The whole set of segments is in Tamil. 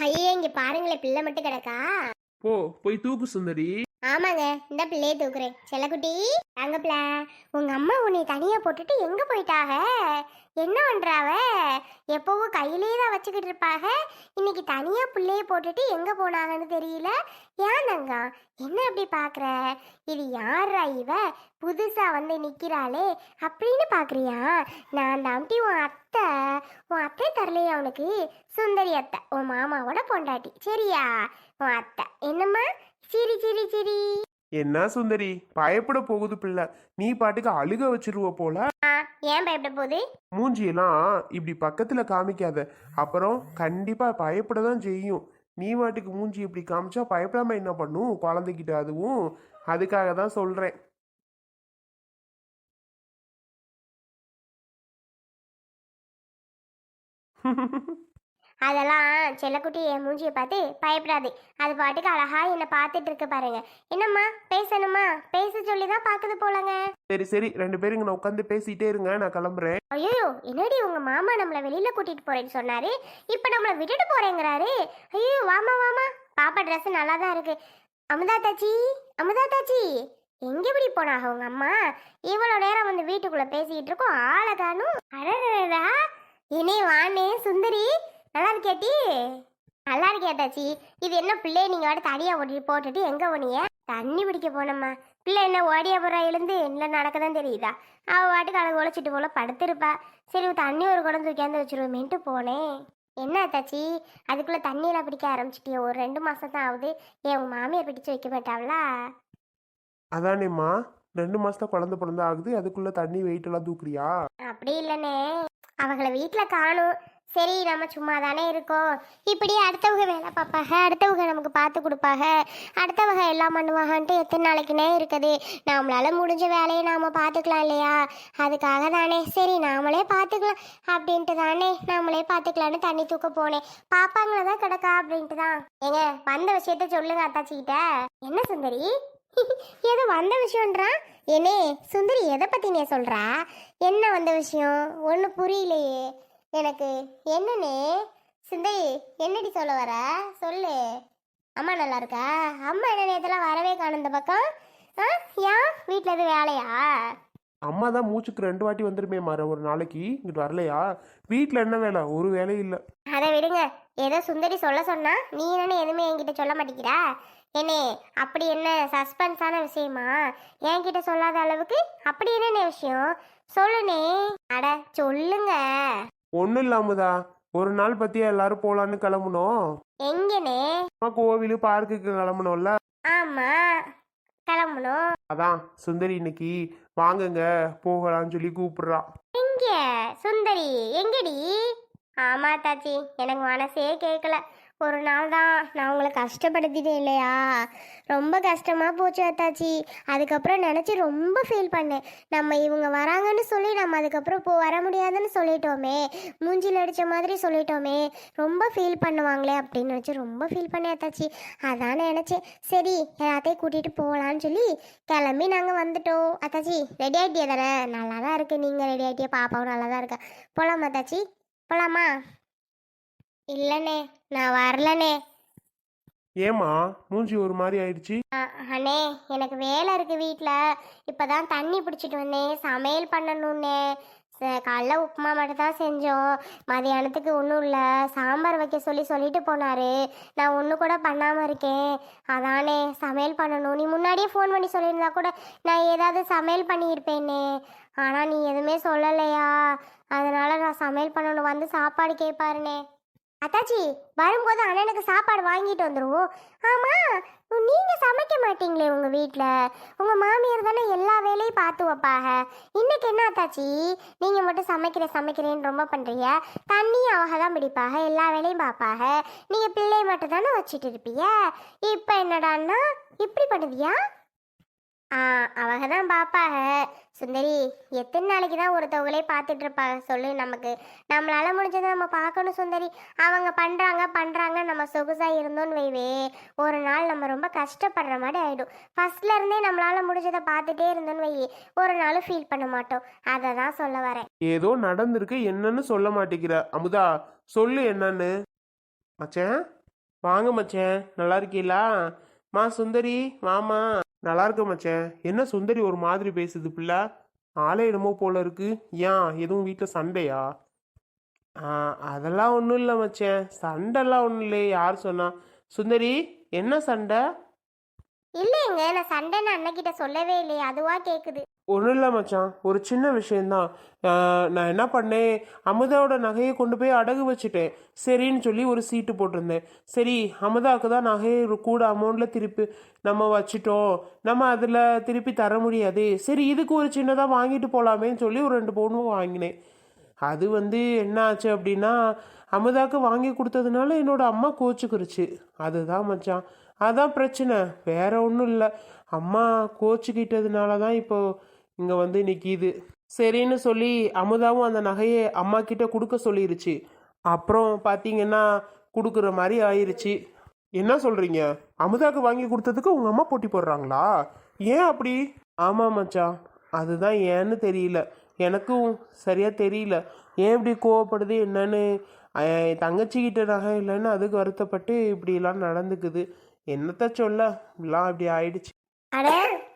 ஐயே இங்க பாருங்களேன் பிள்ளை மட்டும் கிடக்கா? போ போய் தூக்கு சுந்தரி. ஆமாங்க இந்த பிள்ளையை தூக்குறேன். செல்லக்குட்டி தங்கப்பில உங்க அம்மா உன்னை தனியா போட்டுட்டு எங்க போயிட்டாக? என்ன பண்றாவ எப்பவும் கையிலே தான் வச்சுக்கிட்டு இருப்பாக. இன்னைக்கு தனியா பிள்ளைய போட்டுட்டு எங்க போனாங்கன்னு தெரியல. ஏன் தங்கா? என்ன அப்படி பாக்குற? இது யாரா இவ? புதுசா வந்து நிக்கிறாளே. அப்படின்னு பாக்குறியா? நான் தாண்டி உன் அத்தை. உன் அத்தை தரலையா அவனுக்கு சுந்தரி அத்தை. உன் மாமாவோட பொண்டாட்டி. சரியா? உன் அத்தை. என்னம்மா? சிரி சிரி சிரி. என்ன சுந்தரி? பயப்பட போகுது பிள்ளை. நீ பாட்டுக்கு அழுக வச்சிருவ போல. ஆ ஏன் பயப்பட போகுது? மூஞ்சியெல்லாம் இப்படி பக்கத்துல காமிக்காத. அப்புறம் கண்டிப்பா பயப்பட தான் செய்யும். நீ பாட்டுக்கு மூஞ்சி இப்படி காமிச்சா பயப்படாம என்ன பண்ணும்? குழந்தைகிட்ட அதுவும். அதுக்காக தான் சொல்றேன். அதெல்லாம் செல்லக்குட்டி என் மூஞ்சியை பார்த்து பயப்படாது. அது பாட்டுக்கு அழகா என்னை பார்த்துட்டு இருக்கு பாருங்க. என்னம்மா? பேசணுமா? பேச சொல்லி தான் பார்க்குது போலங்க. சரி சரி. ரெண்டு பேரும் இங்கே உட்காந்து பேசிட்டே இருங்க. நான் கிளம்புறேன். ஐயோ என்னடி உங்க மாமா நம்மளை வெளியில கூட்டிட்டு போறேன்னு சொன்னாரு? இப்போ நம்மளை விட்டுட்டு போறேங்கிறாரு. ஐயோ வாமா வாமா பாப்பா ட்ரெஸ் நல்லா தான் இருக்கு. அமுதா தாச்சி அமுதா தாச்சி. எங்க இப்படி போனாக உங்க அம்மா? இவ்வளவு நேரம் வந்து வீட்டுக்குள்ள பேசிக்கிட்டு இருக்கோம் ஆளை காணும். அடடா இனே வானே சுந்தரி. நல்லா இருக்கியாட்டி நல்லா இருக்கியா தாச்சி இது என்ன பிள்ளைய நீங்க வாட்டு தனியா ஓட்டிட்டு போட்டுட்டு எங்க போனீங்க? தண்ணி பிடிக்க போனோம்மா. பிள்ளை என்ன ஓடியா போறா? எழுந்து என்ன நடக்கதான் தெரியுதா? அவ வாட்டுக்கு அழகு உழைச்சிட்டு போல படுத்திருப்பா. சரி தண்ணி ஒரு குடம் தூக்கியாந்து வச்சிருவோமேன்ட்டு போனேன் என்ன தாச்சி அதுக்குள்ள தண்ணியெல்லாம் பிடிக்க ஆரம்பிச்சிட்டியோ. ஒரு ரெண்டு மாசம் தான் ஆகுது ஏன் உங்க மாமியார் பிடிச்சு வைக்க மாட்டாங்களா அதானேம்மா. ரெண்டு மாசத்துல குழந்தை பிறந்தா ஆகுது. அதுக்குள்ள தண்ணி வெயிட் எல்லாம் தூக்குறியா? அப்படி இல்லைண்ணே அவங்கள வீட்டில் காணும். சரி நம்ம சும்மா தானே இருக்கோம். இப்படி அடுத்தவங்க வேலை பார்ப்பாங்க அடுத்தவங்க நமக்கு பார்த்து கொடுப்பாங்க. அடுத்தவங்க எல்லாம் பண்ணுவாங்கன்ட்டு எத்தனை நாளைக்குனே இருக்குது. நம்மளால முடிஞ்ச வேலையை நாம் பார்த்துக்கலாம் இல்லையா? அதுக்காக தானே. சரி நாமளே பார்த்துக்கலாம் அப்படின்ட்டு தானே நாமளே பார்த்துக்கலான்னு தண்ணி தூக்க போனேன். பாப்பாங்கள தான் கிடக்கா அப்படின்ட்டு தான். ஏங்க வந்த விஷயத்த சொல்லுங்க அத்தாச்சிக்கிட்ட. என்ன சுந்தரி? ஏதோ வந்த விஷயம்ன்றா? என்னே சுந்தரி எதை பற்றி நீ சொல்கிறா என்ன வந்த விஷயம்? ஒன்றும் புரியலையே. எனக்கு என்னண்ணே? சுந்தரி என்னடி சொல்ல வர? சொல்லு. அம்மா நல்லா இருக்கா? அம்மா என்ன நேரத்தில் வரவே காணும் இந்த பக்கம்? ஆ ஏன் வீட்டில் எதுவும் வேலையா? அம்மா தான் மூச்சுக்கு ரெண்டு வாட்டி வந்துருமே மாற ஒரு நாளைக்கு. இங்கிட்டு வரலையா? வீட்டில் என்ன வேலை? ஒரு வேலையும் இல்லை. அதை விடுங்க. ஏதோ சுந்தரி சொல்ல சொன்னா நீ தானே எதுவுமே என்கிட்ட சொல்ல மாட்டேங்கிறா? என்னே அப்படி என்ன சஸ்பென்ஸான விஷயமா? என்கிட்ட சொல்லாத அளவுக்கு அப்படி என்னென்ன விஷயம்? சொல்லுனே அட சொல்லுங்க. ஒன்றும் இல்லாமதா? ஒரு நாள் பத்தியா எல்லாரும் போலான்னு கிளம்புனோம். எங்கனே? அம்மா கோவில் பார்க்குக்கு கிளம்புனோம்ல. ஆமா. கிளம்பணும் அதான் சுந்தரி இன்னைக்கு வாங்குங்க போகலான்னு சொல்லி கூப்பிடுறா. எங்க? சுந்தரி எங்கடி? ஆமா தாச்சி எனக்கு மனசே கேட்கல ஒரு நாள் தான். நான் உங்களை கஷ்டப்படுத்திட்டேன் இல்லையா? ரொம்ப கஷ்டமாக போச்சு அத்தாச்சி. அதுக்கப்புறம் நினச்சி ரொம்ப ஃபீல் பண்ணேன். நம்ம இவங்க வராங்கன்னு சொல்லி நம்ம அதுக்கப்புறம் போ வர முடியாதுன்னு சொல்லிட்டோமே. மூஞ்சில் அடித்த மாதிரி சொல்லிட்டோமே. ரொம்ப ஃபீல் பண்ணுவாங்களே அப்படின்னு நினச்சி ரொம்ப ஃபீல் பண்ணேன் அத்தாச்சி. அதான் நினச்சேன். சரி எல்லாத்தையும் கூட்டிகிட்டு போகலான்னு சொல்லி கிளம்பி நாங்கள் வந்துட்டோம். அத்தாச்சி ரெடி ஆகிட்டியா தானே நல்லா தான் இருக்குது நீங்கள் ரெடி ஆகிட்டியா பாப்பாவும் நல்லா தான் இருக்கா? போகலாமா அத்தாச்சி? போகலாமா இல்லைண்ணே நான் வரலண்ணே ஏமா மூஞ்சி ஒரு மாதிரி ஆயிடுச்சு? அ, அண்ணே எனக்கு வேலை இருக்கு வீட்டில் இப்போ தான் தண்ணி பிடிச்சிட்டு வந்தேன். சமையல் பண்ணணுன்னே ச- காலைல உப்புமா மட்டும் தான் செஞ்சோம். மதியானத்துக்கு ஒன்றும் இல்லை. சாம்பார் வைக்க சொல்லி சொல்லிட்டு போனாரு. நான் ஒன்று கூட பண்ணாமல் இருக்கேன். அதானே சமையல் பண்ணணும். நீ முன்னாடியே ஃபோன் பண்ணி சொல்லியிருந்தா கூட நான் ஏதாவது சமையல் பண்ணியிருப்பேனே. ஆனால் நீ எதுவுமே சொல்லலையா? அதனால நான் சமையல் பண்ணணும் வந்து சாப்பாடு கேட்பாருனே அத்தாச்சி வரும்போது அண்ணனுக்கு சாப்பாடு வாங்கிட்டு வந்துடுவோம் ஆமாம் நீங்கள் சமைக்க மாட்டீங்களே உங்கள் வீட்டில் உங்கள் மாமியார் தானே எல்லா வேலையும் பார்த்து வைப்பாக. இன்னைக்கு என்ன அத்தாச்சி? நீங்கள் மட்டும் சமைக்கிற சமைக்கிறேன்னு ரொம்ப பண்ணுறீங்க தண்ணியும் அவங்க தான் பிடிப்பாக எல்லா வேலையும் பார்ப்பாக. நீங்கள் பிள்ளை மட்டும் தானே வச்சுட்டு இருப்பீங்க? இப்போ என்னடான்னா இப்படி பண்ணுதியா ஆ அவங்க தான் பாப்பாக சுந்தரி எத்தனை நாளைக்கு தான் ஒருத்தவங்களே பார்த்துட்டு இருப்பாங்க சொல்லு நமக்கு. நம்மளால முடிஞ்சதை நம்ம பார்க்கணும் சுந்தரி. அவங்க பண்ணுறாங்க பண்ணுறாங்க நம்ம சொகுசாக இருந்தோன்னு வைவே. ஒரு நாள் நம்ம ரொம்ப கஷ்டப்படுற மாதிரி ஆகிடும் ஃபர்ஸ்ட்ல இருந்தே நம்மளால முடிஞ்சதை பார்த்துட்டே இருந்தோன்னு வை ஒரு நாளும் ஃபீல் பண்ண மாட்டோம். அதை தான் சொல்ல வரேன். ஏதோ நடந்திருக்கு என்னன்னு சொல்ல மாட்டேங்கிற. அமுதா சொல்லு என்னன்னு. மச்சேன் வாங்க மச்சேன். நல்லா இருக்கீங்களா மா சுந்தரி மாமா நல்லா இருக்க மச்சேன். என்ன சுந்தரி ஒரு மாதிரி பேசுது பிள்ளை? ஆளே என்னமோ போல இருக்கு. ஏன்? எதுவும் வீட்டில் சண்டையா? அதெல்லாம் ஒன்றும் இல்லை மச்சேன். சண்டைலாம் ஒன்றும் இல்லையே. யார் சொன்னா? சுந்தரி என்ன சண்டை? இல்லைங்க. நான் சண்டைன்னு அண்ணக்கிட்ட சொல்லவே இல்லையே. அதுவா கேக்குது. ஒன்றும் இல்லை மச்சான். ஒரு சின்ன விஷயந்தான் நான் என்ன பண்ணேன்? அமுதாவோட நகையை கொண்டு போய் அடகு வச்சுட்டேன். சரின்னு சொல்லி ஒரு சீட்டு போட்டிருந்தேன். சரி அமுதாவுக்கு தான் நகையை கூட அமௌண்ட்டில் திருப்பி நம்ம வச்சுட்டோம். நம்ம அதில் திருப்பி தர முடியாது. சரி இதுக்கு ஒரு சின்னதாக வாங்கிட்டு போகலாமேன்னு சொல்லி ஒரு ரெண்டு பவுனும் வாங்கினேன். அது வந்து என்ன ஆச்சு அப்படின்னா அமுதாக்கு வாங்கி கொடுத்ததுனால என்னோட அம்மா கோச்சுக்கிருச்சு. அதுதான் மச்சான். அதான் பிரச்சனை. வேற ஒன்றும் இல்லை. அம்மா கோச்சுக்கிட்டதுனால தான் இப்போது இங்கே வந்து நிற்கிது சரின்னு சொல்லி அமுதாவும் அந்த நகையை அம்மா கிட்ட கொடுக்க சொல்லிருச்சு. அப்புறம் பார்த்தீங்கன்னா கொடுக்குற மாதிரி ஆயிருச்சு. என்ன சொல்கிறீங்க அமுதாக்கு வாங்கி கொடுத்ததுக்கு உங்கள் அம்மா போட்டி போடுறாங்களா? ஏன் அப்படி? ஆமாம் மச்சான் அதுதான் ஏன்னு தெரியல. எனக்கும் சரியாக தெரியல. ஏன் இப்படி கோவப்படுது என்னன்னு? தங்கச்சிக்கிட்ட நகை இல்லைன்னு அதுக்கு வருத்தப்பட்டு இப்படிலாம் நடந்துக்குது. என்னத்த சொல்ல? இப்படிலாம் இப்படி ஆயிடுச்சு. அட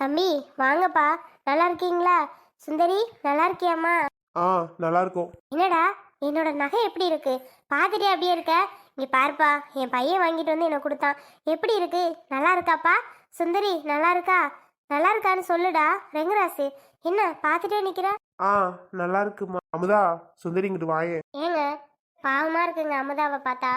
தம்பி வாங்கப்பா. நல்லா இருக்கீங்களா? சுந்தரி நல்லா இருக்கியாம்மா? ஆ நல்லா இருக்கும். என்னடா என்னோட நகை எப்படி இருக்கு? பார்த்துட்டே அப்படியே இருக்க? இங்க பாருப்பா என் பையன் வாங்கிட்டு வந்து எனக்கு கொடுத்தான். எப்படி இருக்கு? நல்லா இருக்காப்பா? சுந்தரி நல்லா இருக்கா? நல்லா இருக்கான்னு சொல்லுடா ரெங்கராசு. என்ன பார்த்துட்டே நிக்கிற? ஆ நல்லா இருக்குமா? அமுதா சுந்தரி இங்கிட்டு வாயேன் ஏங்க பாவமா இருக்குங்க அமுதாவை பார்த்தா.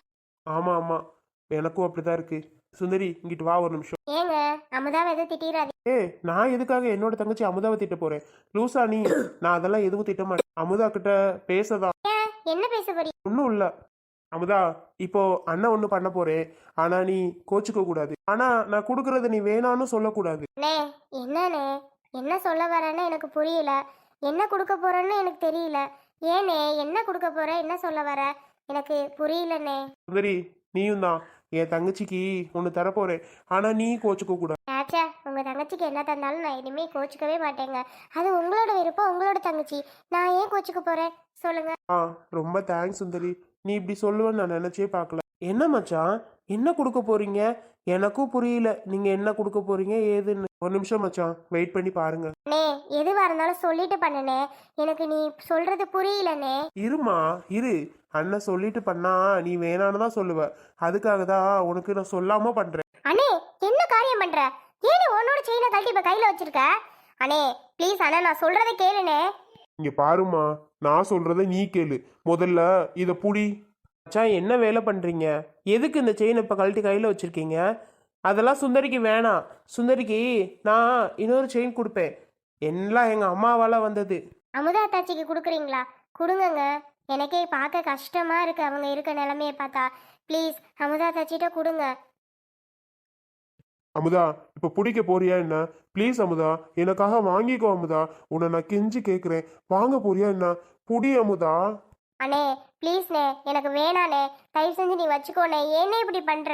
ஆமாம் ஆமாம் எனக்கும் அப்படிதான் இருக்கு. சுந்தரி இங்கிட்டு வா ஒரு நிமிஷம். ஏங்க அமுதாவை எதுவும் திட்டிடாது ஏ நான் எதுக்காக என்னோட தங்கச்சி அமுதாவை திட்ட போறேன்? லூசா நீ. நான் அதெல்லாம் எதுவும் திட்ட மாட்டேன். அமுதா கிட்ட பேசதான் ஏன்? என்ன பேச போறீங்க? ஒன்றும் இல்லை. அமுதா இப்போ அண்ணன் ஒன்று பண்ண போறேன். ஆனா நீ கோச்சுக்க கூடாது. ஆனா நான் கொடுக்கறத நீ வேணான்னு சொல்லக்கூடாது. அண்ணே என்னண்ணே? என்ன சொல்ல வரேன்னு எனக்கு புரியல. என்ன கொடுக்க போறேன்னு எனக்கு தெரியல. ஏனே என்ன கொடுக்க போற? என்ன சொல்ல வர? எனக்கு புரியலண்ணே. சுந்தரி நீயும் தான் என் தங்கச்சிக்கு ஒன்று தரப்போறேன். ஆனா நீ கோச்சுக்க கூடாது. ஆச்சா உங்க தங்கச்சிக்கு என்ன தந்தாலும் நான் இனிமே கோச்சிக்கவே மாட்டேங்க. அது உங்களோட விருப்பம் உங்களோட தங்கச்சி. நான் ஏன் கோச்சிக்க போறேன்? சொல்லுங்க. ஆ ரொம்ப தேங்க்ஸ் சுந்தரி. நீ இப்படி சொல்லுவேன்னு நான் நினைச்சே பார்க்கல. என்ன மச்சான்? என்ன கொடுக்க போறீங்க? எனக்கும் புரியல. நீங்க என்ன கொடுக்க போறீங்க? ஏதுன்னு. ஒரு நிமிஷம் மச்சான். வெயிட் பண்ணி பாருங்க. அண்ணே எதுவா இருந்தாலும் சொல்லிட்டு பண்ணனே எனக்கு நீ சொல்றது புரியலண்ணே. இருமா இரு. அண்ணன் சொல்லிட்டு பண்ணா நீ வேணான்னு தான் சொல்லுவ. அதுக்காக தான் உனக்கு நான் சொல்லாம பண்றேன். அண்ணே என்ன காரியம் பண்ற? ஏன்னு உன்னோட செயினை கழட்டி இப்ப கையில வச்சிருக்க? அண்ணே ப்ளீஸ் அண்ணா நான் சொல்றதை கேளுண்ணே. இங்க பாருமா நான் சொல்றத நீ கேளு. முதல்ல இத புடி. மச்சான் என்ன வேலை பண்றீங்க? எதுக்கு இந்த செயின் இப்ப கழட்டி கையில வச்சிருக்கீங்க? அதெல்லாம் சுந்தரிக்கு வேணாம். சுந்தரிக்கு நான் இன்னொரு செயின் கொடுப்பேன். எல்லாம் எங்க அம்மாவால வந்தது. அமுதா தாச்சிக்கு கொடுக்குறீங்களா? கொடுங்கங்க. எனக்கே பார்க்க கஷ்டமா இருக்கு. அவங்க இருக்க நிலைமையை பார்த்தா. ப்ளீஸ் அமுதா தாச்சிட்ட கொடுங்க. அமுதா இப்ப பிடிக்க போறியா என்ன? ப்ளீஸ் அமுதா எனக்காக வாங்கிக்கோ அமுதா. உன்னை நான் கெஞ்சி கேக்குறேன். வாங்க போறியா என்ன? புடி அமுதா. அண்ணே ப்ளீஸ்ண்ணே எனக்கு வேணாண்ணே. தயவு செஞ்சு நீ வச்சுக்கோண்ணே. ஏன்னே இப்படி பண்ற?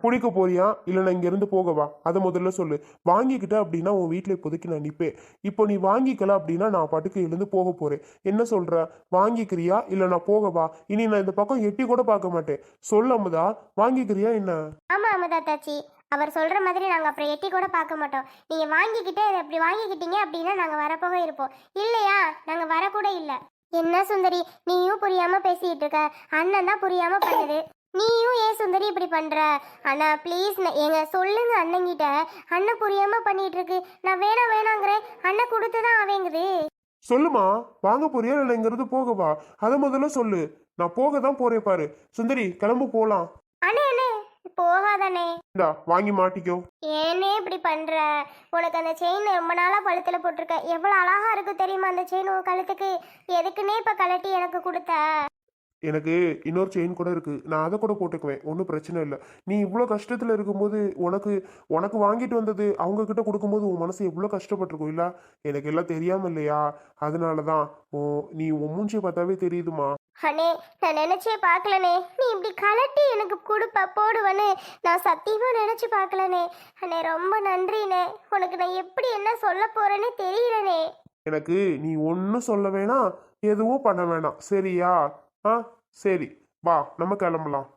பிடிக்க போறியா? இல்லை நான் இங்கேருந்து போகவா அதை முதல்ல சொல்லு. வாங்கிக்கிட்ட அப்படின்னா உன் வீட்டில் இப்போதைக்கு நான் நிற்பேன் இப்போ நீ வாங்கிக்கல அப்படின்னா நான் பாட்டுக்கு எழுந்து போக போகிறேன் என்ன சொல்கிற வாங்கிக்கிறியா? இல்லை நான் போகவா இனி நான் இந்த பக்கம் எட்டி கூட பார்க்க மாட்டேன். சொல்ல அமுதா. வாங்கிக்கிறியா என்ன? ஆமா அமுதா தாச்சி. அவர் சொல்ற மாதிரி நாங்க அப்புறம் எட்டி கூட பார்க்க மாட்டோம். நீங்க வாங்கிக்கிட்டு இப்படி வாங்கிக்கிட்டீங்க அப்படின்னா நாங்க வரப்போக இருப்போம். இல்லையா? நாங்க வரக்கூட இல்ல. என்ன சுந்தரி நீயும் புரியாம பேசிட்டு இருக்க. அண்ணன் தான் புரியாம பண்ணுது. நீயும் ஏன் சுந்தரி இப்படி பண்ற? அண்ணா ப்ளீஸ் எங்க சொல்லுங்க அண்ணங்கிட்ட அண்ணன் புரியாம பண்ணிட்டு இருக்கு. நான் வேணாம் வேணாங்கிறேன். அண்ணன் கொடுத்துதான் அவங்குது சொல்லுமா வாங்க போறியா இல்லை இங்கேருந்து போகவா. அதை முதல்ல சொல்லு. நான் போக தான் போறேன் பாரு. சுந்தரி கிளம்பு போகலாம் அண்ணே அண்ணே போகாதண்ணே. இந்தா வாங்கி மாட்டிக்கோ. ஏனே இப்படி பண்ற? உனக்கு அந்த செயின் ரொம்ப நாளா கழுத்துல போட்டிருக்க. எவ்வளவு அழகா இருக்கு தெரியுமா அந்த செயின் உன் கழுத்துக்கு? எதுக்குன்னே இப்ப கழட்டி எனக்கு கொடுத்த? எனக்கு இன்னொரு செயின் கூட இருக்கு. நான் அதை கூட போட்டுக்குவேன். ஒன்றும் பிரச்சனை இல்லை. நீ இவ்வளோ கஷ்டத்தில் இருக்கும்போது உனக்கு உனக்கு வாங்கிட்டு வந்தது அவங்க கிட்ட கொடுக்கும்போது உன் மனசு எவ்வளோ கஷ்டப்பட்டிருக்கும்? இல்ல எனக்கு எல்லாம் தெரியாம இல்லையா? அதனால தான் ஓ நீ உன் மூஞ்சியை பார்த்தாவே தெரியுதுமா? அண்ணே நான் நினைச்சே பார்க்கலனே நீ இப்படி கலட்டி எனக்கு கொடுப்ப போடுவன்னு நான் சத்தியமா நினைச்சு பார்க்கலனே அண்ணே ரொம்ப நன்றிண்ணே. உனக்கு நான் எப்படி என்ன சொல்ல போறேன்னு தெரியலனே எனக்கு நீ ஒன்றும் சொல்ல வேணாம் எதுவும் பண்ண வேணாம். சரியா? ஆ சரி. வா நம்ம கிளம்பலாம்.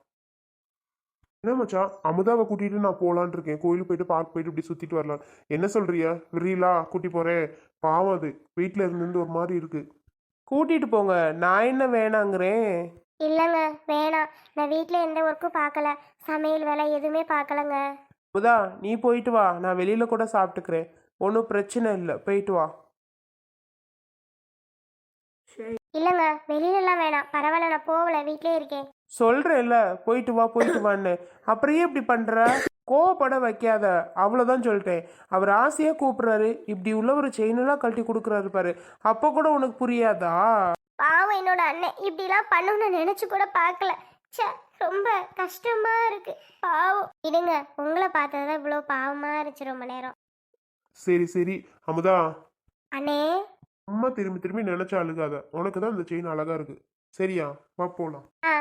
என்ன மச்சான்? அமுதாவை கூட்டிட்டு நான் போலான்னு இருக்கேன். கோயிலுக்கு போயிட்டு பார்க் போயிட்டு இப்படி சுத்திட்டு வரலாம். என்ன சொல்றிய? விரீலா கூட்டி போறேன். பாவம் அது. வீட்டுல இருந்து ஒரு மாதிரி இருக்கு. கூட்டிட்டு போங்க. நான் என்ன வேணாங்கிறேன். இல்லைங்க வேணாம். நான் வீட்டில் எந்த ஒர்க்கும் பார்க்கல சமையல் வேலை எதுவுமே பார்க்கலங்க அமுதா நீ போயிட்டு வா. நான் வெளியில கூட சாப்பிட்டுக்கிறேன். ஒன்றும் பிரச்சனை இல்லை. போயிட்டு வா. இல்லைங்க வெளியிலலாம் வேணாம். பரவாயில்ல நான் போகல. வீட்டிலே இருக்கேன். சொல்றேன்ல. போயிட்டு வா போயிட்டு வான்னு. அப்புறம் ஏன் இப்படி பண்ற? கோவப்பட வைக்காத. அவ்வளோதான் சொல்லிட்டேன். அவர் ஆசையா கூப்பிடுறாரு. இப்படி உள்ள ஒரு செயினெல்லாம் கழட்டி கொடுக்குறாரு பாரு. அப்போ கூட உனக்கு புரியாதா? பாவம் என்னோட அண்ணன். இப்படிலாம் பண்ணணும்னு நினச்சி கூட பார்க்கல. ச்சே ரொம்ப கஷ்டமா இருக்கு. பாவம். விடுங்க உங்களை பார்த்தது இவ்வளோ பாவமா இருந்துச்சு ரொம்ப நேரம். சரி சரி. அமுதா. அண்ணே. அம்மா திரும்பி திரும்பி நினைச்சா அழுகாத. உனக்கு தான் இந்த செயின் அழகா இருக்கு. சரியா? வா போலாம். ஆ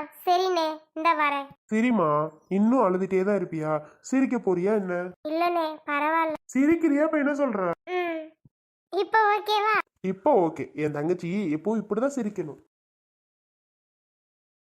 இந்த வரேன். சரிம்மா இன்னும் அழுதுட்டே தான் இருப்பியா? சிரிக்க போறியா என்ன? இல்லைண்ணே பரவாயில்ல சிரிக்கிறியா இப்ப என்ன சொல்ற? ம். இப்போ ஓகேவா இப்போ ஓகே என் தங்கச்சி எப்போ இப்படிதான் சிரிக்கணும்.